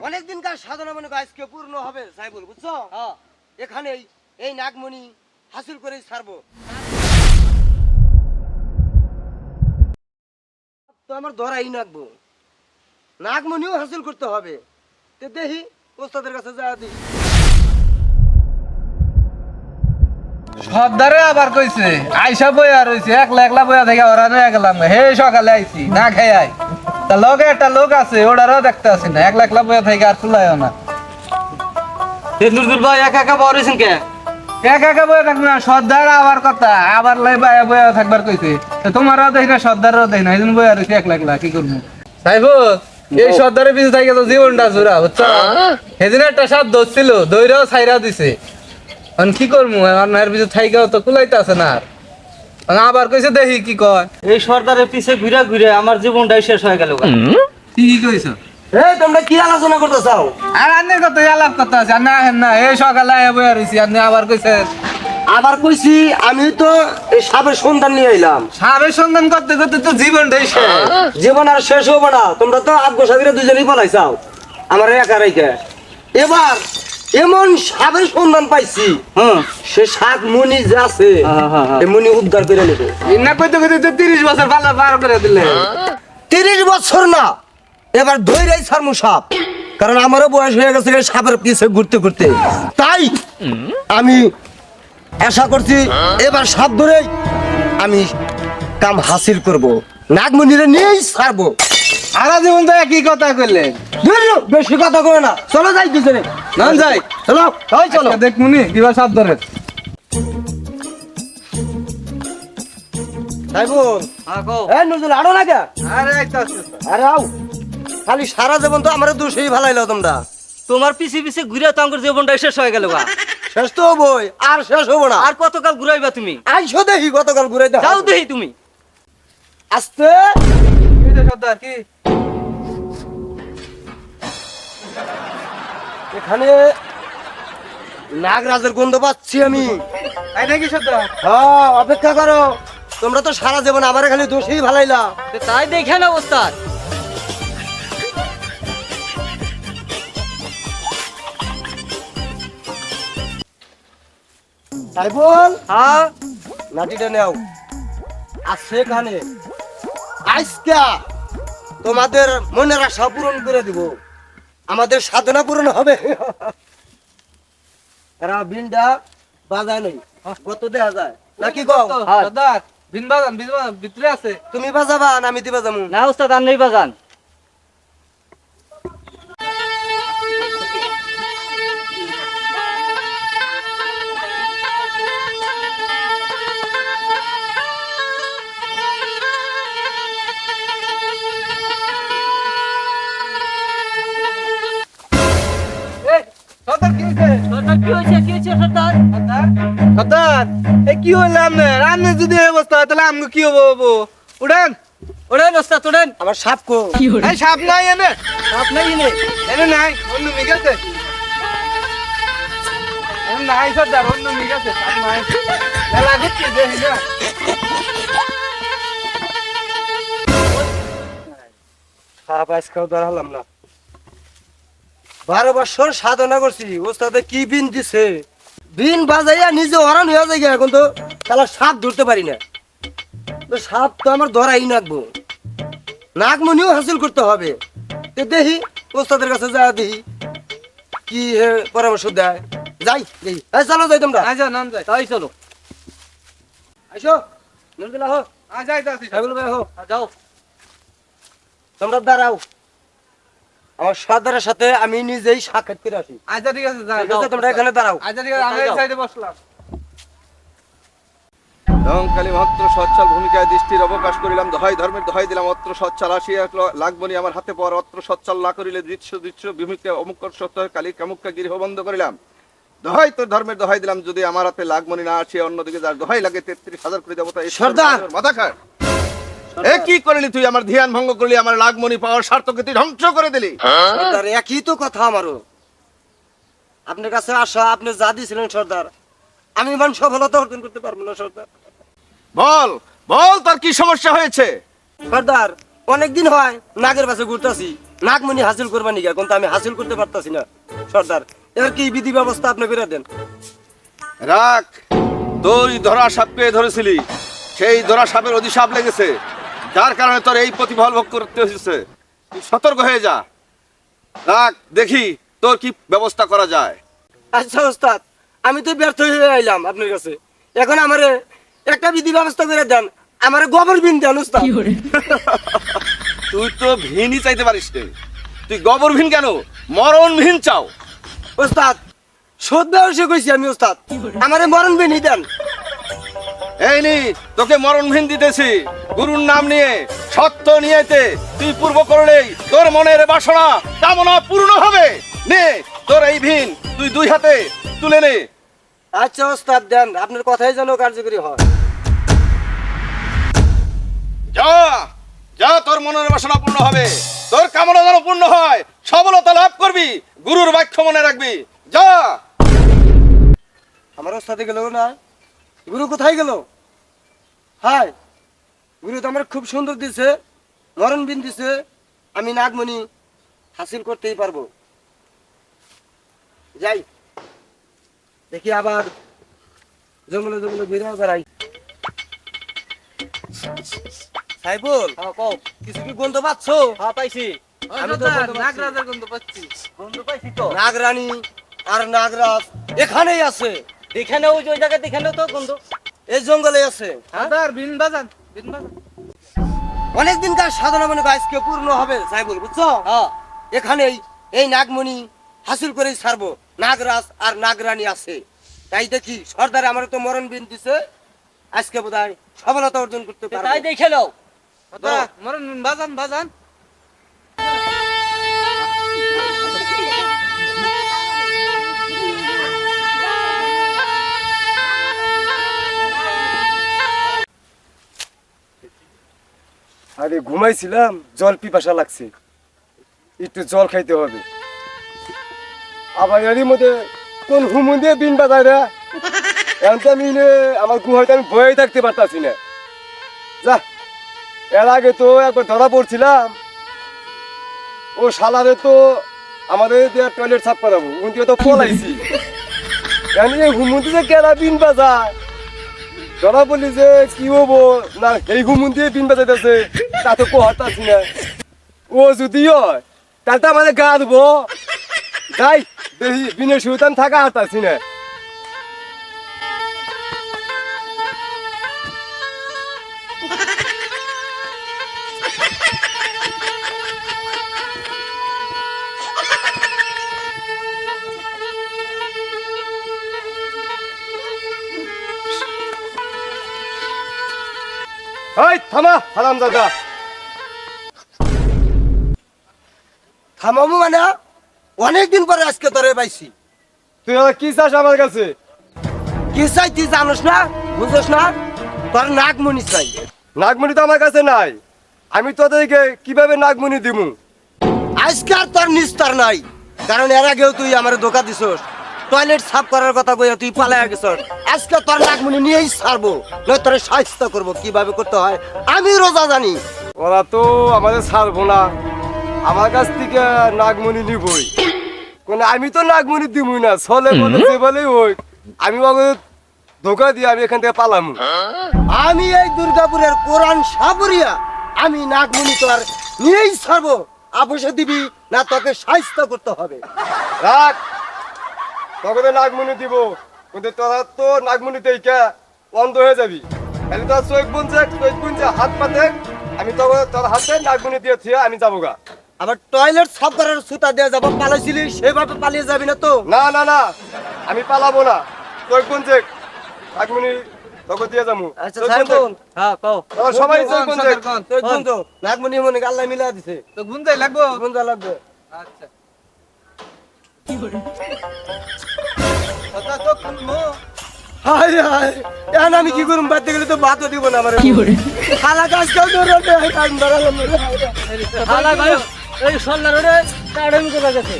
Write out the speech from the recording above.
অনেক দিনকার সাধনা মনে আজকে পূর্ণ হবে সাইবুল বুঝছ? হ্যাঁ। এখানেই এই নাগমণি হাসিল করে ছাড়বো। তো আমার ধরাই নাগবো। নাগমণিও হাসিল করতে হবে। তো দেখি ওস্তাদের কাছে যা দিই। সর্দারে আবার কইছে আইসা বইয়া রইছে একলা একলা বইয়া থেকে ওরা নিয়ে গেলাম। হে সকালে আইছি না খেয়ে আই তা লগে একটা লোক আছে ওটারও দেখতে আসি না। একলা একলা বইয়া থেকে আর তুলাইও না। নুরদুল ভাই একা একা বড় কে? একা একা বইয়া থাকবে না সর্দার আবার কথা। আবার লাই বইয়া বইয়া থাকবার কইছে। তো তোমারও দেখি না সর্দারও দেখি না এই জন্য বইয়া রইছে একলা একলা কি করব? সাইবো এই সর্দারের পিছনে থাকে তো জীবনটা জোড়া বুঝছ? সেদিন একটা সাপ ধরছিল দৈরাও ছাইরা দিছে। এখন কি করব? এখন এর পিছনে থাইকাও তো কুলাইতে আছে না আর। আবার কইছে দেখি কি কয়। এই সর্দারের পিছে ঘুরে ঘুরে আমার জীবনটাই শেষ হয়ে গেল কি কি কইছ? এই তোমরা কি আলোচনা করতে চাও আর আন্নে কত আলাপ কথা আছে না হেন না এই সকালে আয়া বইয়া রইছি আপনি আবার কইছে। আবার কইছি আমি তো এই সাপের সন্ধান নিয়ে এলাম সন্ধান করতে করতে তো জীবনটাই শেষ। জীবন আর শেষ হব না তোমরা তো আগ্য সাগরে দুজনেই পলাইছাও আমার একা রেখে। এবার এমন সাপের সন্ধান পাইছি। হুম সে সাত মুনি যে আছে হ্যাঁ, হ্যাঁ, হ্যাঁ। মুনি উদ্ধার করে নেবে। না কইতে কইতে তিরিশ বছর ভালো পার করে দিলে। তিরিশ বছর না এবার ধৈরাই ছাড়মু সাপ। কারণ আমারও বয়স হয়ে গেছে সাপের পিছে ঘুরতে ঘুরতে। তাই আমি আশা করছি এবার সাপ ধরেই আমি কাম হাসিল করব। নাগমণিরে নিয়েই ছাড়বো। সারা জীবন তো একই কথা কইলে বেশি কথা করে না। চলো যাই দুজনে নাম যাই। চলো ওই চলো। দেখ কিবা সাপ ধরে নজরুল আড়ো না কে আরে আরে আও খালি সারা জীবন তো আমার দোষেই ভালাইলো তোমরা। তোমার পিছে পিছে ঘুরে তো আমার জীবনটাই শেষ হয়ে গেল শেষ তো হবই আর শেষ হব না। আর কতকাল ঘুরাইবা তুমি? আইসো দেখি গতকাল ঘুরে দেখো যাও দেখি তুমি। আস্তে। কি সর্দার কি? এখানে নাগরাজের গন্ধ পাচ্ছি আমি। আই নাকি হ্যাঁ অপেক্ষা করো। তোমরা তো সারা জীবন আমার খালি দোষেই ভালাইলা। তাই দেখে না ওস্তাদ। তাই বল? হ্যাঁ। লাঠিটা নেও। আর সেখানে আজকা তোমাদের মনের আশা পূরণ করে দিব। আমাদের সাধনা পূরণ হবে। এরা বিনটা বাজায় নেই। কত দেয়া যায়? নাকি গো। সর্দার বিন বাজান বিন ভিতরে আছে। তুমি বাজাবা না আমি দিবা যাব না ওস্তাদ নেই বাজান এ কি আপনার যদি এই অবস্থা হয় তাহলে আমাকে কি হব ওড়েন ওস্তাদ ওড়েন আমার সাপ কো। এই সাপ নাই এনে। আপনাই এনে। এনে নাই অন্য মিগ আছে। এনে নাই সর্দার অন্য মিগ আছে সাপ নাই। না সাপ আজকেও দাঁড়ালাম না। বারো বছর সাধনা করছি ওস্তাদে কি বিন দিছে? বিন বাজাইয়া নিজে হরান হয়ে যায় এখন তো। তাহলে সাপ ধরতে পারি না। তো সাপ তো আমার ধরাই নাকবো। নাগমণিও হাসিল করতে হবে। তো দেখি ওস্তাদের কাছে যা দেখি। কি পরামর্শ দেয়। যাই দেখি। এই চলো যাই তোমরা। আচ্ছা নাম যাই তাই চলো। আইসো। নজরুল আহো। ভাই আহো। যাও। তোমরা দাঁড়াও। আমার সর্দারের সাথে আমি নিজেই সাক্ষাৎ করে আসি। আচ্ছা ঠিক আছে তোমরা এখানে দাঁড়াও। আচ্ছা ঠিক আছে আমি এই সাইডে বসলাম। দহংকালী ভক্ত সচ্ছল ভূমিকায় দৃষ্টির অবকাশ করিলাম দহাই ধর্মের দহাই দিলাম অত্র সচ্ছল আসিয়া লাগবনি আমার হাতে পর অত্র সচ্ছল না করিলে দৃশ্য দৃশ্য ভূমিকা অমুকর সত্য কালী কামুকা গৃহ বন্ধ করিলাম। দহাই তোর ধর্মের দহাই দিলাম যদি আমার হাতে লাগবনি না আসিয়া অন্যদিকে যার দহাই লাগে তেত্রিশ হাজার করে দেবতা সর্দার! মাথা খায় এ কি করলি তুই? আমার ধ্যান ভঙ্গ করলি আমার লাগমনি পাওয়ার স্বার্থকে তুই ধ্বংস করে দিলি। সর্দার একই তো কথা আমারও। আপনার কাছে আসা আপনি যা দিয়েছিলেন সর্দার আমি মান সফলতা অর্জন করতে পারব না সর্দার। বল বল তোর কি সমস্যা হয়েছে? সর্দার অনেকদিন হয় নাগের পাশে ঘুরতেছি। নাগমণি হাসিল করবা নিকা? কিন্তু আমি হাসিল করতে পারতাছি না। সর্দার এবার কি বিধি ব্যবস্থা আপনি করে দেন? রাখ তুই ধরা সাপকে ধরেছিলি। সেই ধরা সাপের অধিশাপ লেগেছে। যার কারণে তোর এই প্রতিফল ভোগ করতে হয়েছে তুই সতর্ক হয়ে যা। রাখ দেখি তোর কি ব্যবস্থা করা যায়। আচ্ছা ওস্তাদ আমি তো ব্যর্থ হয়ে আইলাম আপনার কাছে। এখন আমারে একটা বিধি ব্যবস্থা করে দেন। আমারে গোবর বিন দেন ওস্তাদ। তুই তো ভিনই চাইতে পারিস নে। তুই গোবর ভিন কেন? মরণ ভিন চাও। ওস্তাদ সদ ব্যবসা কইছি আমি ওস্তাদ। আমারে মরণ বিনই দেন। এই নি তোকে মরণ ভিন দিতেছি। গুরুর নাম নিয়ে সত্য নিয়েতে তুই পূর্ব করলেই তোর মনের বাসনা কামনা পূর্ণ হবে। নে তোর এই ভিন তুই দুই হাতে তুলে নে। আচ্ছা ওস্তাদ দেন আপনার কথাই যেন কার্যকরী হয়। যা যা তোর মনের বাসনা পূর্ণ হবে তোর কামনা যেন পূর্ণ হয় সফলতা লাভ করবি গুরুর বাক্য মনে রাখবি। যা। আমার ওস্তাদে গেল না? গুরু কোথায় গেল? হাই গুরু তো আমার খুব সুন্দর দিছে মরণ বিন দিছে আমি নাগমণি হাসিল করতেই পারব। যাই দেখি আবার জঙ্গলে জঙ্গলে বেরিয়ে বেড়াই। সাইবুল হ্যাঁ কও। কিছু কি গন্ধ পাচ্ছ? হ্যাঁ পাইছি। আমি তো বলতে গন্ধ পাচ্ছি। বন্ধু পাইছি তো। নাগরানী আর নাগরাজ এখানেই আছে। এখানে ওই ওই জায়গায় তো বন্ধু এই জঙ্গলে আছে বিন বাজান অনেকদিনকার সাধনা মনে হয় আজকে পূর্ণ হবে সাইবুল বুঝছ? হ্যাঁ। এখানেই এই নাগমণি হাসিল করেই ছাড়বো। নাগরাজ আর নাগরানী আছে। তাই দেখি সর্দার আমার তো মরণ বিন দিছে আজকে বোধ হয় সফলতা অর্জন করতে তাই পারব। দেখে নাও। মরণ বাজান বাজান। আরে ঘুমাইছিলাম, জল পিপাসা লাগছে। একটু জল খাইতে হবে। আবার এরই মধ্যে কোন হুমুন দিয়ে বিন বাজায় রে। এখন আমি আমার গুহাতে আমি ভয়ে থাকতে পারতাছি না। যা, এর আগে তো একবার ধরা পড়ছিলাম। ও শালারে তো আমাদের টয়লেট সাফ করাবো উনি তো পলাইছি। এখন এই হুমুন দিয়ে কেনা বিন বাজায়? ধরা বলি যে কি হব? না, এই হুমুন দিয়ে বিন বাজাইতেছে। তা তো কোহাতাছি না। ও যদি তাহলে তো আমাদের গা দেবো যাই, দেখি সুতান থাকা হাতাছি না। থামা হারাম দাদা থামামু মানে? অনেকদিন পরে আজকে তোরে পাইছি। তুই আমার কি চাস আমার কাছে? কি চাই তুই জানোস না? বুঝোস না? তোর নাগমণি চাই। নাগমণি তো আমার কাছে নাই। আমি তোদেরকে কীভাবে নাগমণি দিমু? আজকে আর তোর নিস্তার নাই। কারণ এর আগেও তুই আমার ধোকা দিছস। টয়লেট সাফ করার কথা কইয়া তুই পালায়া গেছস। আজকে তোর নাগমণি নিয়েই ছাড়বো। নয় তোর সাহায্য করব। কীভাবে করতে হয়? আমি রোজা জানি। ওরা তো আমাদের ছাড়বো না। আমার কাছ থেকে নাগমণি নিবই। কোন আমি তো নাগমণি দিবই না ছলে বলে যে বলেই হোক আমি ওকে ধোকা দিয়ে আমি এখান থেকে পালাম। আমি এই দুর্গাপুরের কোরআন সাবরিয়া আমি নাগমণি তো আর নিয়েই ছাড়বো। আবশ্যক দিবি না তোকে সাহায্য করতে হবে। রাখ তোকে তো নাগমণি দিব। কিন্তু তোরা তো নাগমণিতে কে অন্ধ হয়ে যাবি। তাহলে তোর চোখ বুনছে চোখ বুনছে হাত পাতে। আমি তোকে তোর হাতে নাগমণি দিয়ে থিয়ে আমি যাব গা। আবার টয়লেট সাফ করার সুতা দেওয়া যাব পালাইছিলি সেভাবে পালিয়ে যাবি না তো? না না না আমি পালাবো না। চোখ বুনছে নাগমণি তোকে দিয়ে যাব। আচ্ছা সাইবুল হ্যাঁ কও। তোরা সবাই কোন, কোন, কোন? বুনছো মনে আল্লাহ মিলা দিছে। তো লাগবো? আচ্ছা। সর্দার তো খুলমু হায় হায় এখন আমি কি করুম? বাদ গেলে তো ভাতও দিব না আমার। খালা গাছ কেউ ধরে কাজ ধরালাম হালা ভাই এই সন্ধ্যা রোডে মুখে লাগাছে।